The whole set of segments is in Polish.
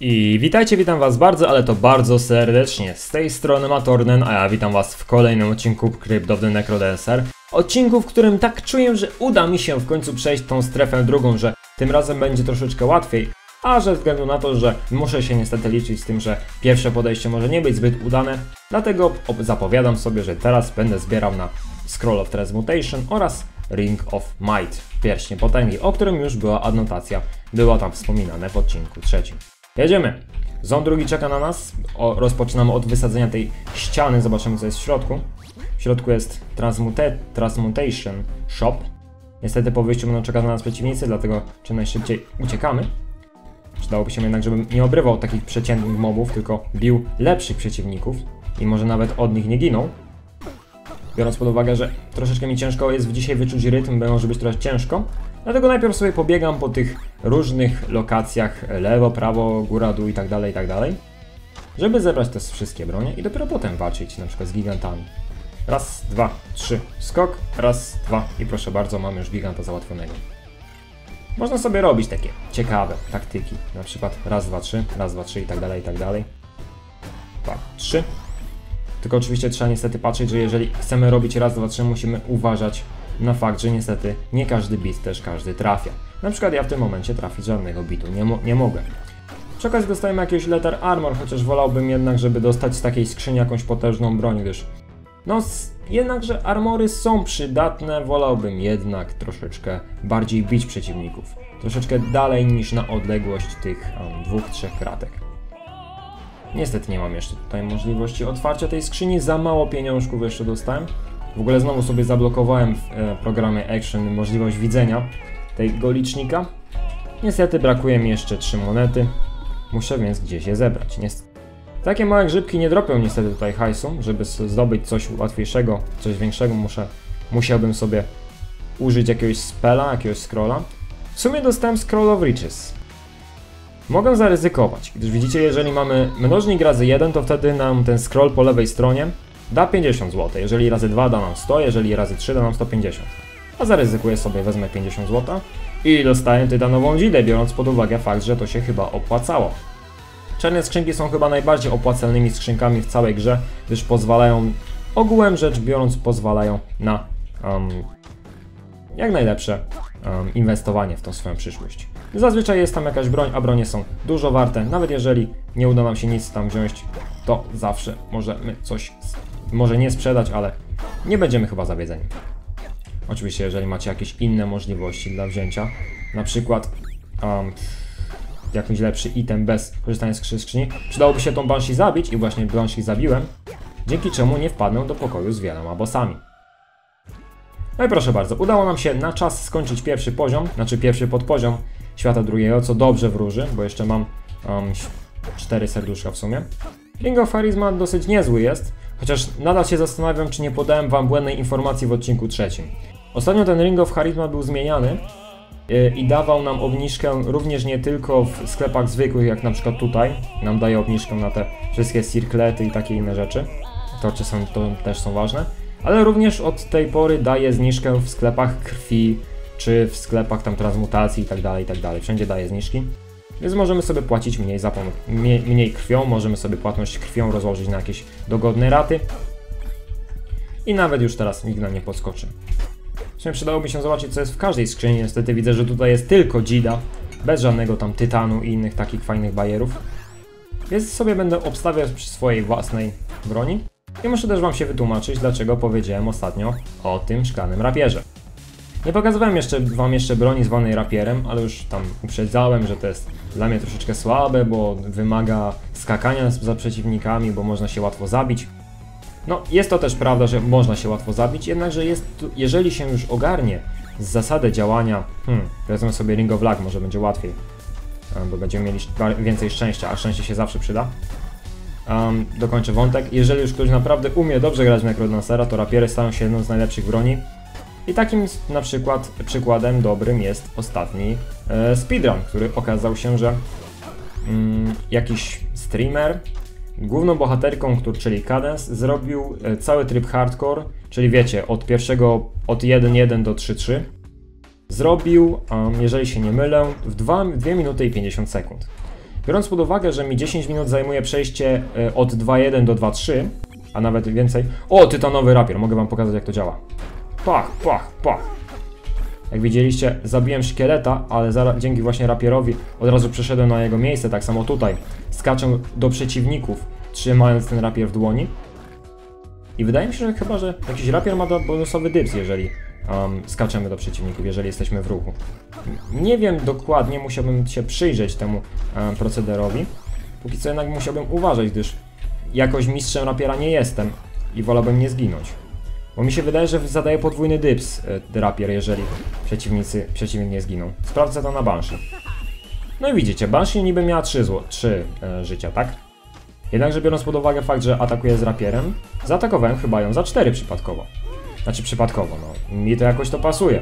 I witajcie, witam was bardzo, ale to bardzo serdecznie. Z tej strony Matornen, a ja witam was w kolejnym odcinku Crypt of the. Odcinku, w którym tak czuję, że uda mi się w końcu przejść tą strefę drugą, że tym razem będzie troszeczkę łatwiej. A ze względu na to, że muszę się niestety liczyć z tym, że pierwsze podejście może nie być zbyt udane, dlatego zapowiadam sobie, że teraz będę zbierał na Scroll of Transmutation oraz Ring of Might, pierścień potęgi, o którym już była adnotacja, było tam wspominane w odcinku trzecim. Jedziemy! Ząb drugi czeka na nas. O, rozpoczynamy od wysadzenia tej ściany. Zobaczymy, co jest w środku. W środku jest Transmute Transmutation Shop. Niestety po wyjściu będą czekać na nas przeciwnicy, dlatego czym najszybciej uciekamy. Przydałoby się jednak, żebym nie obrywał takich przeciętnych mobów, tylko bił lepszych przeciwników i może nawet od nich nie ginął. Biorąc pod uwagę, że troszeczkę mi ciężko jest dzisiaj wyczuć rytm, bo może być trochę ciężko. Dlatego najpierw sobie pobiegam po tych różnych lokacjach, lewo, prawo, góra, dół i tak dalej, i tak dalej, żeby zebrać te wszystkie bronie i dopiero potem walczyć na przykład z gigantami. Raz, dwa, trzy, skok, raz, dwa i proszę bardzo, mamy już giganta załatwionego. Można sobie robić takie ciekawe taktyki, na przykład raz, dwa, trzy, raz, dwa, trzy i tak dalej, i tak dalej. Dwa, trzy. Tylko oczywiście trzeba niestety patrzeć, że jeżeli chcemy robić raz, dwa, trzy, musimy uważać na fakt, że niestety nie każdy bit też każdy trafia. Na przykład ja w tym momencie trafić żadnego bitu nie, mo nie mogę. Przy okazji dostajemy jakiegoś letter armor, chociaż wolałbym jednak, żeby dostać z takiej skrzyni jakąś potężną broń, gdyż no jednakże armory są przydatne, wolałbym jednak troszeczkę bardziej bić przeciwników. Troszeczkę dalej niż na odległość tych um, dwóch, trzech kratek. Niestety nie mam jeszcze tutaj możliwości otwarcia tej skrzyni, za mało pieniążków jeszcze dostałem. W ogóle znowu sobie zablokowałem w e, programie Action możliwość widzenia tego licznika. Niestety brakuje mi jeszcze 3 monety. Muszę więc gdzieś je zebrać. Niestety. Takie małe grzybki nie dropią niestety tutaj hajsu. Żeby zdobyć coś łatwiejszego, coś większego, muszę, musiałbym sobie użyć jakiegoś spela, jakiegoś scrolla. W sumie dostałem Scroll of Riches. Mogę zaryzykować, gdyż widzicie, jeżeli mamy mnożnik razy 1, to wtedy nam ten scroll po lewej stronie da 50 zł. Jeżeli razy 2 da nam 100, jeżeli razy 3 da nam 150. A zaryzykuję sobie, wezmę 50 zł i dostaję tytanową dzidę, biorąc pod uwagę fakt, że to się chyba opłacało. Czarne skrzynki są chyba najbardziej opłacalnymi skrzynkami w całej grze, gdyż pozwalają, ogółem rzecz biorąc, pozwalają na um, jak najlepsze um, inwestowanie w tą swoją przyszłość. Zazwyczaj jest tam jakaś broń, a bronie są dużo warte. Nawet jeżeli nie uda nam się nic tam wziąć, to zawsze możemy coś, może nie sprzedać, ale nie będziemy chyba zawiedzeni. Oczywiście, jeżeli macie jakieś inne możliwości dla wzięcia, na przykład um, jakiś lepszy item bez korzystania z skrzy- skrzyni, przydałoby się tą Banshee zabić i właśnie Banshee zabiłem, dzięki czemu nie wpadnę do pokoju z wieloma bossami. No i proszę bardzo, udało nam się na czas skończyć pierwszy poziom, znaczy pierwszy podpoziom świata drugiego, co dobrze wróży, bo jeszcze mam um, cztery serduszka w sumie. Ring of Charisma dosyć niezły jest, chociaż nadal się zastanawiam, czy nie podałem wam błędnej informacji w odcinku trzecim. Ostatnio ten Ring of Charisma był zmieniany yy, i dawał nam obniżkę również nie tylko w sklepach zwykłych, jak na przykład tutaj, nam daje obniżkę na te wszystkie cirklety i takie inne rzeczy. To, są, to też są ważne ale również od tej pory daje zniżkę w sklepach krwi, czy w sklepach tam transmutacji i tak dalej, i tak. Wszędzie daje zniżki. Więc możemy sobie płacić mniej za mniej, mniej krwią, możemy sobie płatność krwią rozłożyć na jakieś dogodne raty. I nawet już teraz nikt nam nie podskoczy. W sumie przydałoby się zobaczyć, co jest w każdej skrzyni. Niestety widzę, że tutaj jest tylko dzida, bez żadnego tam tytanu i innych takich fajnych bajerów. Więc sobie będę obstawiać przy swojej własnej broni. I muszę też Wam się wytłumaczyć, dlaczego powiedziałem ostatnio o tym szklanym rapierze. Nie pokazywałem jeszcze Wam jeszcze broni zwanej rapierem, ale już tam uprzedzałem, że to jest dla mnie troszeczkę słabe, bo wymaga skakania za przeciwnikami, bo można się łatwo zabić. No, jest to też prawda, że można się łatwo zabić, jednakże jest, jeżeli się już ogarnie z zasady działania, hmm, wezmę sobie Ring of Lag, może będzie łatwiej, bo będziemy mieli więcej szczęścia, a szczęście się zawsze przyda. Um, dokończę wątek. Jeżeli już ktoś naprawdę umie dobrze grać w Necrodancera, to rapiery stają się jedną z najlepszych broni. I takim na przykład przykładem dobrym jest ostatni e, speedrun, który okazał się, że mm, jakiś streamer, główną bohaterką, czyli Cadence, zrobił e, cały tryb hardcore, czyli wiecie, od pierwszego, od 1.1 do 3.3. Zrobił, um, jeżeli się nie mylę, w 2, 2 minuty i 50 sekund. Biorąc pod uwagę, że mi 10 minut zajmuje przejście e, od 2.1 do 2.3, a nawet więcej. O, tytanowy rapier, mogę wam pokazać jak to działa. Pach, pach, pach. Jak widzieliście, zabiłem szkieleta, ale zaraz, dzięki właśnie rapierowi od razu przeszedłem na jego miejsce, tak samo tutaj. Skaczę do przeciwników, trzymając ten rapier w dłoni. I wydaje mi się, że chyba, że jakiś rapier ma bonusowy dyps, jeżeli um, skaczemy do przeciwników, jeżeli jesteśmy w ruchu. Nie wiem dokładnie, musiałbym się przyjrzeć temu um, procederowi. Póki co jednak musiałbym uważać, gdyż jakoś mistrzem rapiera nie jestem i wolałbym nie zginąć. Bo mi się wydaje, że zadaje podwójny dyps e, rapier, jeżeli przeciwnicy, przeciwnik nie zginą. Sprawdzę to na Banshee. No i widzicie, Banshee niby miała 3, zło, 3 e, życia, tak? Jednakże biorąc pod uwagę fakt, że atakuje z rapierem, zaatakowałem chyba ją za 4 przypadkowo. Znaczy przypadkowo, no. Mi to jakoś to pasuje.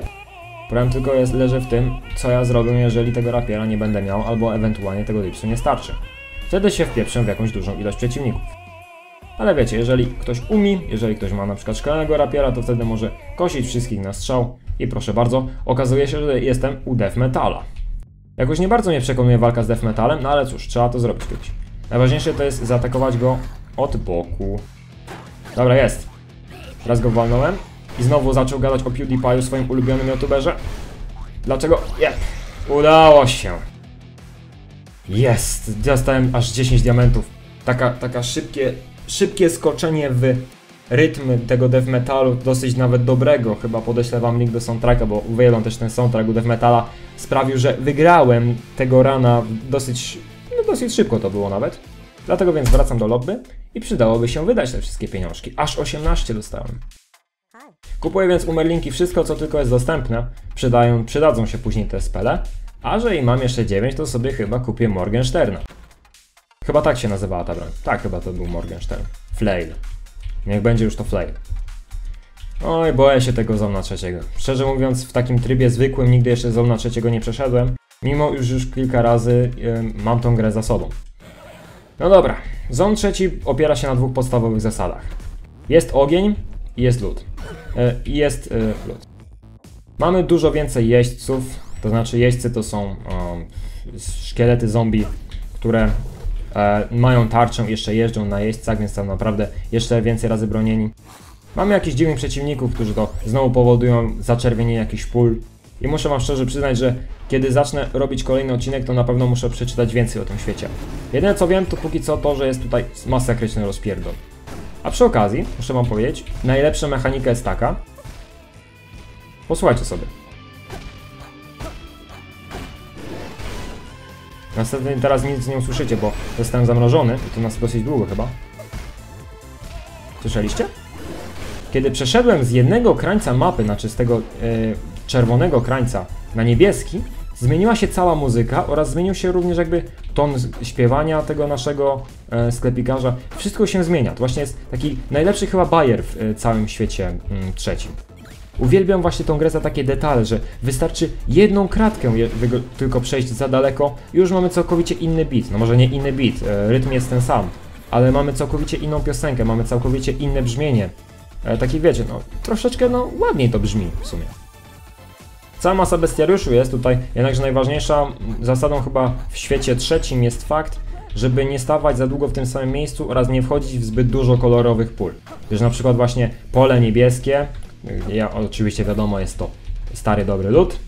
Problem tylko jest, leży w tym, co ja zrobię, jeżeli tego rapiera nie będę miał, albo ewentualnie tego dipsu nie starczy. Wtedy się wpieprzę w jakąś dużą ilość przeciwników. Ale wiecie, jeżeli ktoś umie, jeżeli ktoś ma na przykład szklanego rapiera, to wtedy może kosić wszystkich na strzał i proszę bardzo, okazuje się, że jestem u death metala. Jakoś nie bardzo mnie przekonuje walka z death metalem, no ale cóż, trzeba to zrobić kiedyś. Najważniejsze to jest zaatakować go od boku. Dobra, jest. Raz go walnąłem i znowu zaczął gadać o PewDiePie'u, swoim ulubionym youtuberze. Dlaczego? Nie. Udało się. Jest. Dostałem aż 10 diamentów. Taka, taka szybkie, szybkie skoczenie w rytm tego death metalu, dosyć nawet dobrego. Chyba podeślę wam link do soundtracka, bo uwielbiam też ten soundtrack u death metala. Sprawił, że wygrałem tego rana dosyć, no dosyć szybko to było nawet. Dlatego więc wracam do lobby i przydałoby się wydać te wszystkie pieniążki. Aż 18 dostałem. Kupuję więc u Merlinki wszystko, co tylko jest dostępne. Przydają, przydadzą się później te spele. A że i mam jeszcze 9, to sobie chyba kupię Morgensterna. Chyba tak się nazywała ta broń. Tak, chyba to był Morgenstern. Flail. Niech będzie już to Flail. Oj, boję się tego Zona trzeciego. Szczerze mówiąc, w takim trybie zwykłym nigdy jeszcze Zona trzeciego nie przeszedłem. Mimo już już kilka razy ym, mam tą grę za sobą. No dobra, Zon trzeci opiera się na dwóch podstawowych zasadach. Jest ogień i jest lód. I jest e, lód. Mamy dużo więcej jeźdźców, to znaczy jeźdźcy to są szkielety zombie, które mają tarczę jeszcze jeżdżą na jeźdźcach, więc tam naprawdę jeszcze więcej razy bronieni. Mamy jakichś dziwnych przeciwników, którzy to znowu powodują zaczerwienienie jakichś pól. I muszę wam szczerze przyznać, że kiedy zacznę robić kolejny odcinek, to na pewno muszę przeczytać więcej o tym świecie. Jedyne co wiem, to póki co to, że jest tutaj masakryczny rozpierdol. A przy okazji, muszę wam powiedzieć, najlepsza mechanika jest taka. Posłuchajcie sobie. Następnie teraz nic nie usłyszycie, bo zostałem zamrożony i to nas dosyć długo chyba. Słyszeliście? Kiedy przeszedłem z jednego krańca mapy, znaczy z tego e, czerwonego krańca na niebieski, zmieniła się cała muzyka oraz zmienił się również jakby ton śpiewania tego naszego e, sklepikarza. Wszystko się zmienia. To właśnie jest taki najlepszy chyba bajer w e, całym świecie mm, trzecim. Uwielbiam właśnie tą grę za takie detale, że wystarczy jedną kratkę tylko przejść za daleko i już mamy całkowicie inny beat. No może nie inny beat, e, rytm jest ten sam, ale mamy całkowicie inną piosenkę, mamy całkowicie inne brzmienie. E, takie wiecie, no troszeczkę no ładniej to brzmi w sumie. Cała masa bestiariuszu jest tutaj, jednakże najważniejsza zasadą chyba w świecie trzecim jest fakt, żeby nie stawać za długo w tym samym miejscu oraz nie wchodzić w zbyt dużo kolorowych pól. Gdyż na przykład właśnie pole niebieskie, ja, oczywiście wiadomo jest to stary dobry lód,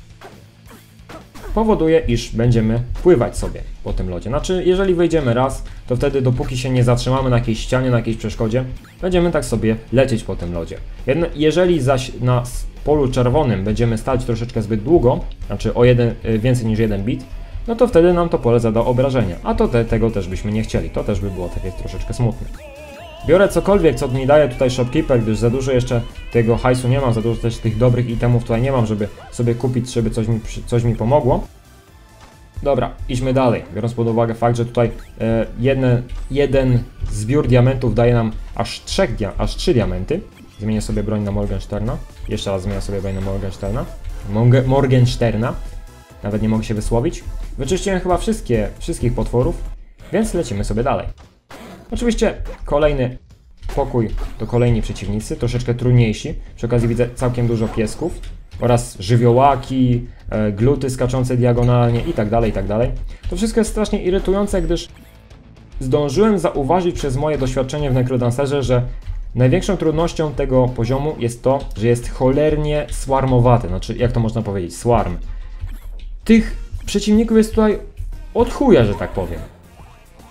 powoduje, iż będziemy pływać sobie po tym lodzie. Znaczy, jeżeli wejdziemy raz, to wtedy dopóki się nie zatrzymamy na jakiejś ścianie, na jakiejś przeszkodzie, będziemy tak sobie lecieć po tym lodzie. Jeżeli zaś na polu czerwonym będziemy stać troszeczkę zbyt długo, znaczy o jeden, y, więcej niż jeden bit, no to wtedy nam to pole zada obrażenia, a to te, tego też byśmy nie chcieli, to też by było takie troszeczkę smutne. Biorę cokolwiek, co mi daje tutaj shopkeeper, gdyż za dużo jeszcze tego hajsu nie mam, za dużo też tych dobrych itemów tutaj nie mam, żeby sobie kupić, żeby coś mi, coś mi pomogło. Dobra, idźmy dalej. Biorąc pod uwagę fakt, że tutaj e, jedne, jeden zbiór diamentów daje nam aż, trzech aż trzy diamenty. Zmienię sobie broń na Morgensterna. Jeszcze raz zmienię sobie broń na Morgensterna. Monge Morgensterna. Nawet nie mogę się wysłowić. Wyczyściłem chyba wszystkie, wszystkich potworów, więc lecimy sobie dalej. Oczywiście kolejny pokój to kolejni przeciwnicy, troszeczkę trudniejsi. Przy okazji widzę całkiem dużo piesków. oraz żywiołaki, e, gluty skaczące diagonalnie i tak dalej, i tak dalej. To wszystko jest strasznie irytujące, gdyż zdążyłem zauważyć przez moje doświadczenie w Necrodancerze, że największą trudnością tego poziomu jest to, że jest cholernie swarmowaty, znaczy jak to można powiedzieć, swarm. Tych przeciwników jest tutaj od chuja, że tak powiem.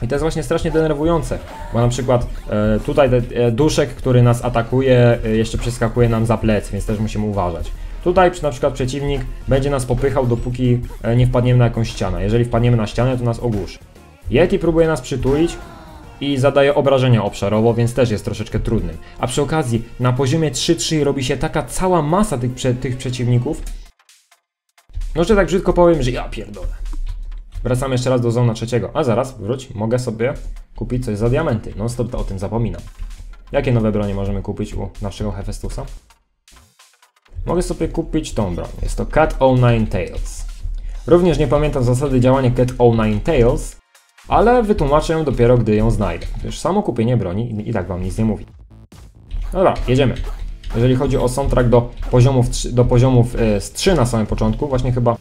I to jest właśnie strasznie denerwujące, bo na przykład e, tutaj e, duszek, który nas atakuje, e, jeszcze przeskakuje nam za plecy, więc też musimy uważać. Tutaj na przykład przeciwnik będzie nas popychał, dopóki e, nie wpadniemy na jakąś ścianę. Jeżeli wpadniemy na ścianę, to nas ogłuszy. Yeti próbuje nas przytulić i zadaje obrażenia obszarowo, więc też jest troszeczkę trudnym. A przy okazji, na poziomie 3-3 robi się taka cała masa tych, prze, tych przeciwników, no że tak brzydko powiem, że ja pierdolę. Wracamy jeszcze raz do zona trzeciego. A zaraz, wróć, mogę sobie kupić coś za diamenty. No stop, to o tym zapominam. Jakie nowe bronie możemy kupić u naszego Hefestusa? Mogę sobie kupić tą broń. Jest to Cat O9 Tails. Również nie pamiętam zasady działania Cat O9 Tails, ale wytłumaczę ją dopiero, gdy ją znajdę, gdyż samo kupienie broni i, tak wam nic nie mówi. Dobra, jedziemy. Jeżeli chodzi o soundtrack do poziomów, do poziomów y, z 3 na samym początku, właśnie chyba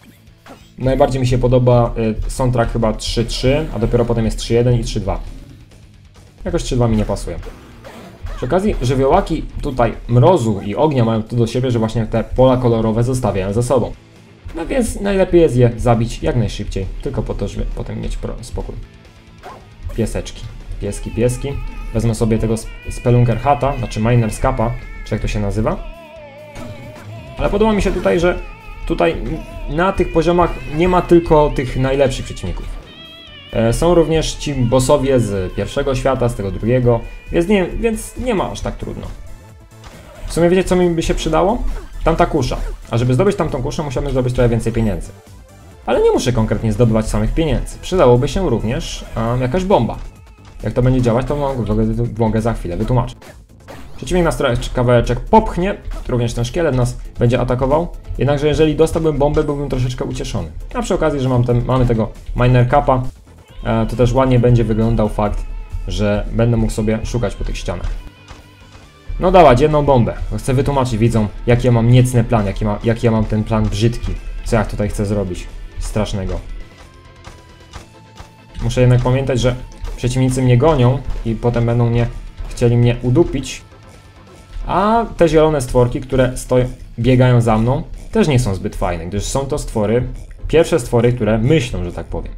najbardziej mi się podoba y, soundtrack chyba 3.3, a dopiero potem jest 3.1 i 3.2. Jakoś 3.2 mi nie pasuje. Przy okazji żywiołaki tutaj mrozu i ognia mają to do siebie, że właśnie te pola kolorowe zostawiają za sobą. No więc najlepiej jest je zabić jak najszybciej, tylko po to, żeby potem mieć spokój. Pieseczki. Pieski, pieski. Wezmę sobie tego Spelunker Hata, znaczy Miner Scapa, czy jak to się nazywa. Ale podoba mi się tutaj, że tutaj na tych poziomach nie ma tylko tych najlepszych przeciwników. E, są również ci bossowie z pierwszego świata, z tego drugiego, więc nie, więc nie ma aż tak trudno. W sumie wiecie co mi by się przydało? Tamta kusza. A żeby zdobyć tamtą kuszę musiałbym zdobyć trochę więcej pieniędzy. Ale nie muszę konkretnie zdobywać samych pieniędzy. Przydałoby się również um, jakaś bomba. Jak to będzie działać, to mogę, mogę za chwilę wytłumaczyć. Przeciwnik nas trochę kawałeczek popchnie, również ten szkielet nas będzie atakował. Jednakże jeżeli dostałbym bombę, byłbym troszeczkę ucieszony. A przy okazji, że mam ten, mamy tego Miner Kappa, e, to też ładnie będzie wyglądał fakt, że będę mógł sobie szukać po tych ścianach. No dawać jedną bombę. Chcę wytłumaczyć widzom, jaki ja mam niecny plan, jaki, ma, jaki ja mam ten plan brzydki. Co ja tutaj chcę zrobić strasznego. Muszę jednak pamiętać, że przeciwnicy mnie gonią i potem będą mnie chcieli mnie udupić. A te zielone stworki, które stoją, biegają za mną, też nie są zbyt fajne, gdyż są to stwory, pierwsze stwory, które myślą, że tak powiem.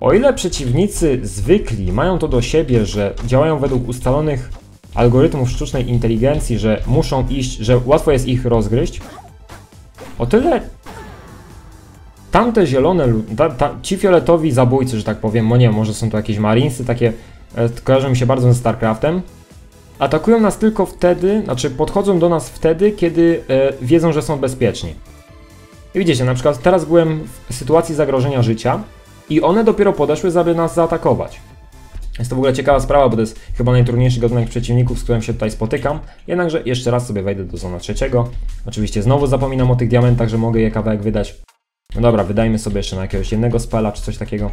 O ile przeciwnicy zwykli mają to do siebie, że działają według ustalonych algorytmów sztucznej inteligencji, że muszą iść, że łatwo jest ich rozgryźć, o tyle tamte zielone, ta, ta, ci fioletowi zabójcy, że tak powiem, no nie może są to jakieś marinesy, takie e, kojarzą mi się bardzo ze StarCraftem, atakują nas tylko wtedy, znaczy podchodzą do nas wtedy, kiedy e, wiedzą, że są bezpieczni. I widzicie, na przykład teraz byłem w sytuacji zagrożenia życia i one dopiero podeszły, aby nas zaatakować. Jest to w ogóle ciekawa sprawa, bo to jest chyba najtrudniejszy gatunek przeciwników, z którym się tutaj spotykam. Jednakże jeszcze raz sobie wejdę do zona trzeciego. Oczywiście znowu zapominam o tych diamentach, że mogę je kawałek wydać. No dobra, wydajmy sobie jeszcze na jakiegoś jednego spela czy coś takiego.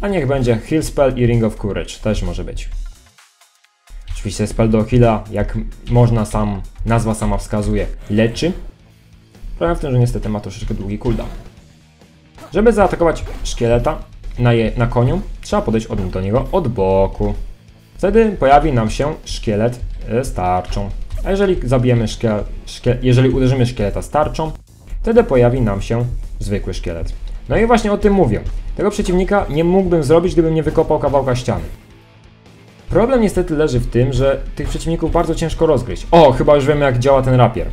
A niech będzie Heal Spell i Ring of Courage, też może być. Oczywiście spell jak można sam, nazwa sama wskazuje, leczy. Problem w tym, że niestety ma troszeczkę długi cooldown. Żeby zaatakować szkieleta, na, je, na koniu, trzeba podejść od, do niego od boku. Wtedy pojawi nam się szkielet e, z tarczą. A jeżeli zabijemy szkielet, szkie, jeżeli uderzymy szkieleta z tarczą, wtedy pojawi nam się zwykły szkielet. No i właśnie o tym mówię. Tego przeciwnika nie mógłbym zrobić, gdybym nie wykopał kawałka ściany. Problem niestety leży w tym, że tych przeciwników bardzo ciężko rozgryźć. O, chyba już wiemy jak działa ten rapier.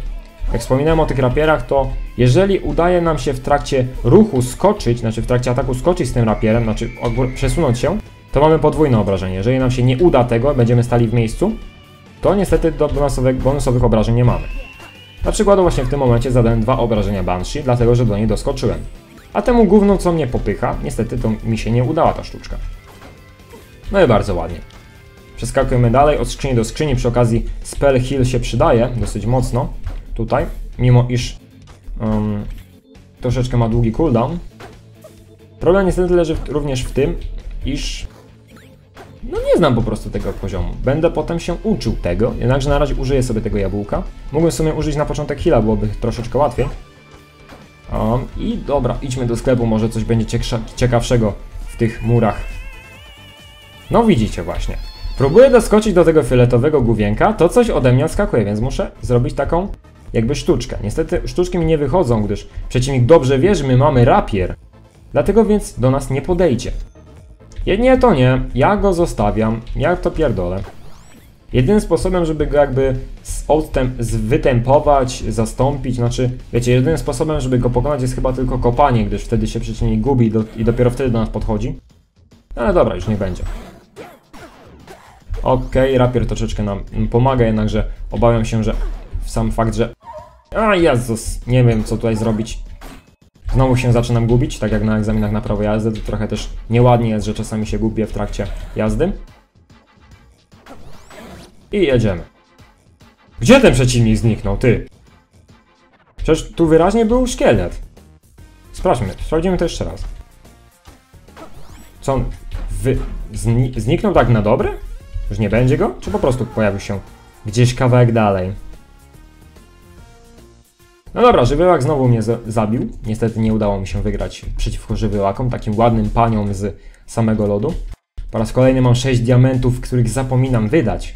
Jak wspominałem o tych rapierach, to jeżeli udaje nam się w trakcie ruchu skoczyć, znaczy w trakcie ataku skoczyć z tym rapierem, znaczy przesunąć się, to mamy podwójne obrażenie. Jeżeli nam się nie uda tego, będziemy stali w miejscu, to niestety do bonusowych, bonusowych obrażeń nie mamy. Na przykład właśnie w tym momencie zadałem dwa obrażenia Banshee, dlatego że do niej doskoczyłem. A temu gówno co mnie popycha, niestety to mi się nie udała ta sztuczka. No i bardzo ładnie. Przeskakujemy dalej od skrzyni do skrzyni, przy okazji spell heal się przydaje dosyć mocno tutaj, mimo iż um, troszeczkę ma długi cooldown. Problem niestety leży również w tym, iż no nie znam po prostu tego poziomu. Będę potem się uczył tego, jednakże na razie użyję sobie tego jabłka. Mógłbym w sumie użyć na początek heal'a, byłoby troszeczkę łatwiej. Um, I dobra, idźmy do sklepu, może coś będzie ciekawszego w tych murach. No widzicie właśnie. Próbuję doskoczyć do tego fioletowego główienka, to coś ode mnie odskakuje, więc muszę zrobić taką jakby sztuczkę. Niestety sztuczki mi nie wychodzą, gdyż przeciwnik dobrze wie, że my mamy rapier. Dlatego więc do nas nie podejdzie. Nie, to nie, ja go zostawiam, ja to pierdolę. Jedynym sposobem, żeby go jakby wytempować, zastąpić, znaczy, wiecie, jedynym sposobem, żeby go pokonać jest chyba tylko kopanie, gdyż wtedy się przeciwnik gubi do, i dopiero wtedy do nas podchodzi. Ale dobra, już nie będzie. Okej, rapier troszeczkę nam pomaga, jednakże obawiam się, że sam fakt, że... A Jezus, nie wiem co tutaj zrobić. Znowu się zaczynam gubić, tak jak na egzaminach na prawo jazdy, to trochę też nieładnie jest, że czasami się gubię w trakcie jazdy. I jedziemy. Gdzie ten przeciwnik zniknął, ty? Przecież tu wyraźnie był szkielet. Sprawdźmy, sprawdzimy to jeszcze raz. Co on... Wy... Zni zniknął tak na dobre? Już nie będzie go? Czy po prostu pojawił się gdzieś kawałek dalej? No dobra, żywiołak znowu mnie zabił. Niestety nie udało mi się wygrać przeciwko żywiołakom, takim ładnym paniom z samego lodu. Po raz kolejny mam 6 diamentów, których zapominam wydać.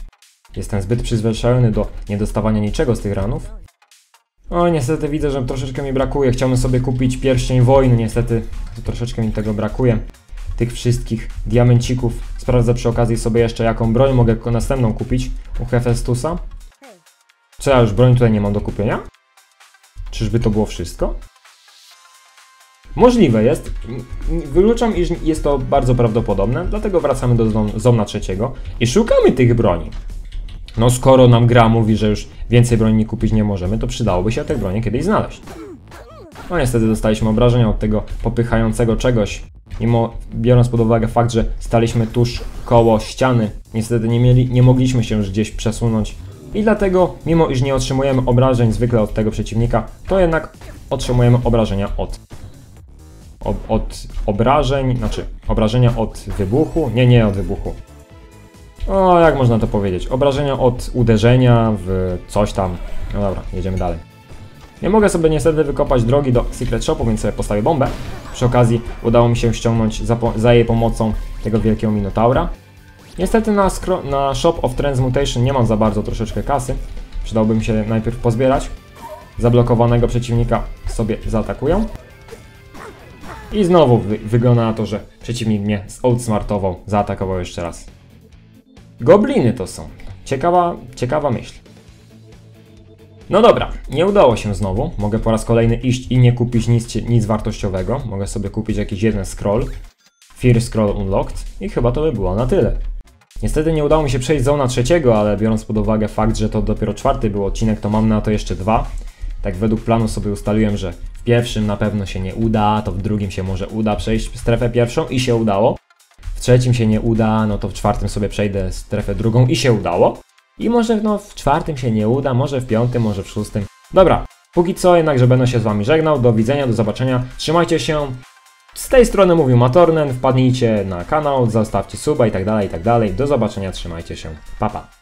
Jestem zbyt przyzwyczajony do niedostawania niczego z tych ranów. O, niestety widzę, że troszeczkę mi brakuje. Chciałbym sobie kupić pierścień wojny, niestety troszeczkę mi tego brakuje. Tych wszystkich diamencików. Sprawdzę przy okazji sobie jeszcze jaką broń mogę następną kupić u Hefestusa. Co ja już broń tutaj nie mam do kupienia? Czyżby to było wszystko? Możliwe jest. Wykluczam, iż jest to bardzo prawdopodobne, dlatego wracamy do zona trzeciego i szukamy tych broni. No skoro nam gra mówi, że już więcej broni kupić nie możemy, to przydałoby się te bronie kiedyś znaleźć. No niestety dostaliśmy obrażenia od tego popychającego czegoś. Mimo biorąc pod uwagę fakt, że staliśmy tuż koło ściany, niestety nie, mieli, nie mogliśmy się już gdzieś przesunąć i dlatego, mimo iż nie otrzymujemy obrażeń zwykle od tego przeciwnika, to jednak otrzymujemy obrażenia od od, od obrażeń, znaczy obrażenia od wybuchu, nie, nie od wybuchu. O, jak można to powiedzieć? Obrażenia od uderzenia w coś tam. No dobra, jedziemy dalej. Nie mogę sobie niestety wykopać drogi do Secret Shopu, więc sobie postawię bombę. Przy okazji udało mi się ściągnąć za, za jej pomocą tego wielkiego Minotaura. Niestety na, na Shop of Transmutation nie mam za bardzo troszeczkę kasy. Przydałbym się najpierw pozbierać. Zablokowanego przeciwnika sobie zaatakują. I znowu wy wygląda na to, że przeciwnik mnie outsmartował, zaatakował jeszcze raz. Gobliny to są. Ciekawa, ciekawa myśl. No dobra, nie udało się znowu. Mogę po raz kolejny iść i nie kupić nic, nic wartościowego. Mogę sobie kupić jakiś jeden scroll. Fear Scroll Unlocked i chyba to by było na tyle. Niestety nie udało mi się przejść zona trzeciego, ale biorąc pod uwagę fakt, że to dopiero czwarty był odcinek, to mam na to jeszcze dwa. Tak według planu sobie ustaliłem, że w pierwszym na pewno się nie uda, to w drugim się może uda przejść strefę pierwszą i się udało. W trzecim się nie uda, no to w czwartym sobie przejdę strefę drugą i się udało. I może no w czwartym się nie uda, może w piątym, może w szóstym. Dobra, póki co jednakże będę się z wami żegnał, do widzenia, do zobaczenia, trzymajcie się, z tej strony mówił Matornen, wpadnijcie na kanał, zostawcie suba i tak dalej, i tak dalej. Do zobaczenia, trzymajcie się, papa. Pa.